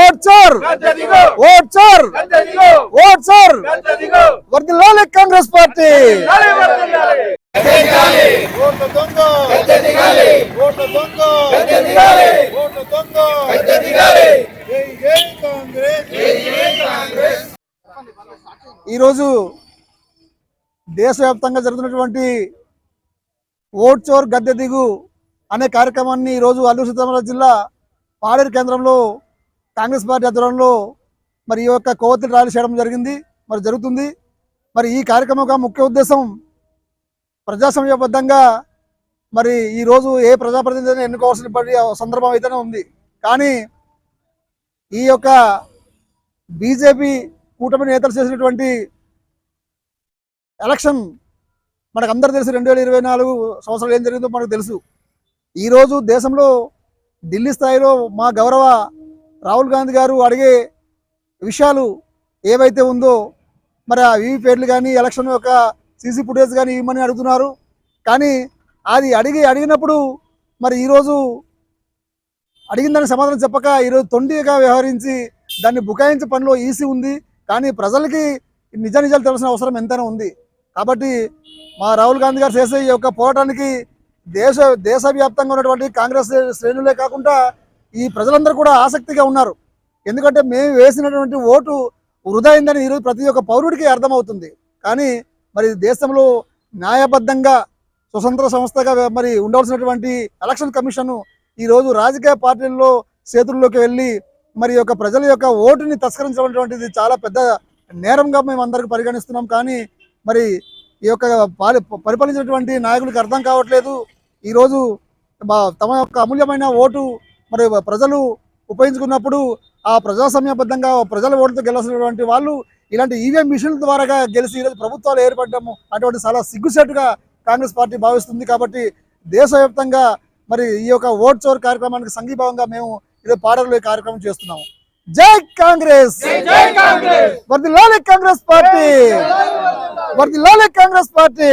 Vote చోర్ vote చోర్ vote వర్దిల్లాలి కాంగ్రెస్ పార్టీ. ఓట్ల దొంగ. ఓట్ల దొంగ. ఓట్ల దొంగ. జై జై కాంగ్రెస్. ఈరోజు దేశవ్యాప్తంగా జరుగుతున్నటువంటి ఓట్ చోర్ గద్దె దిగు అనే కార్యక్రమాన్ని ఈరోజు అల్లూరు సీతారామరాజు జిల్లా పాడేరు కేంద్రంలో కాంగ్రెస్ పార్టీ ఆధ్వర్యంలో మరి ఈ యొక్క కొవ్వొత్తుల ర్యాలీ చేయడం జరిగింది మరి జరుగుతుంది. మరి ఈ కార్యక్రమం యొక్క ముఖ్య ఉద్దేశం ప్రజాస్వామ్యబద్ధంగా మరి ఈరోజు ఏ ప్రజాప్రతినిధిని ఎన్నుకోవాల్సిన పడి సందర్భం అయితేనే ఉంది. కానీ ఈ యొక్క బీజేపీ కూటమి నేతలు చేసినటువంటి ఎలక్షన్ మనకు అందరు తెలుసు రెండు వేల ఇరవై నాలుగు సంవత్సరాలు ఏం జరిగిందో మనకు తెలుసు. ఈరోజు దేశంలో ఢిల్లీ స్థాయిలో మా గౌరవ రాహుల్ గాంధీ గారు అడిగే విషయాలు ఏవైతే ఉందో మరి ఆ వీవీపేట్లు కానీ ఎలక్షన్ యొక్క సీసీ ఫుటేజ్ కానీ ఇవ్వమని అడుగుతున్నారు. కానీ అది అడిగి అడిగినప్పుడు మరి ఈరోజు అడిగిన దానికి సమాధానం చెప్పక ఈరోజు తొండిగా వ్యవహరించి దాన్ని బుకాయించే పనిలో ఈసీ ఉంది. కానీ ప్రజలకి నిజ నిజాలు తెలిసిన అవసరం ఎంతైనా ఉంది. కాబట్టి మా రాహుల్ గాంధీ గారు చేసే ఈ యొక్క పోరాటానికి దేశ దేశవ్యాప్తంగా ఉన్నటువంటి కాంగ్రెస్ శ్రేణులే కాకుండా ఈ ప్రజలందరూ కూడా ఆసక్తిగా ఉన్నారు. ఎందుకంటే మేము వేసినటువంటి ఓటు వృధా అయిందని ఈరోజు ప్రతి ఒక్క పౌరుడికి అర్థమవుతుంది. కానీ మరి దేశంలో న్యాయబద్ధంగా స్వతంత్ర సంస్థగా మరి ఉండవలసినటువంటి ఎలక్షన్ కమిషన్ ఈరోజు రాజకీయ పార్టీల్లో చేతుల్లోకి వెళ్ళి మరి యొక్క ప్రజల యొక్క ఓటుని తస్కరించడం చాలా పెద్ద నేరంగా మేము అందరికి పరిగణిస్తున్నాం. కానీ మరి ఈ యొక్క పాలి పరిపాలించినటువంటి నాయకులకు అర్థం కావట్లేదు. ఈరోజు మా- తమ యొక్క అమూల్యమైన ఓటు మరి ప్రజలు ఉపయోగించుకున్నప్పుడు ఆ ప్రజాస్వామ్యబద్ధంగా ప్రజల ఓటుతో గెలసినటువంటి వాళ్ళు ఇలాంటి ఈవీఎం మిషన్ల ద్వారా గెలిచి ఈరోజు ప్రభుత్వాలు ఏర్పడటము అటువంటి చాలా సిగ్గుసేటుగా కాంగ్రెస్ పార్టీ భావిస్తుంది కాబట్టి దేశవ్యాప్తంగా మరి ఈ యొక్క ఓట్ చోర్ కార్యక్రమానికి సంఘీభావంగా మేము ఈరోజు పాడలో కార్యక్రమం చేస్తున్నాము. జై కాంగ్రెస్! వర్దిల్లాలి కాంగ్రెస్! పార్టీ! వర్దిల్లాలి కాంగ్రెస్! పార్టీ!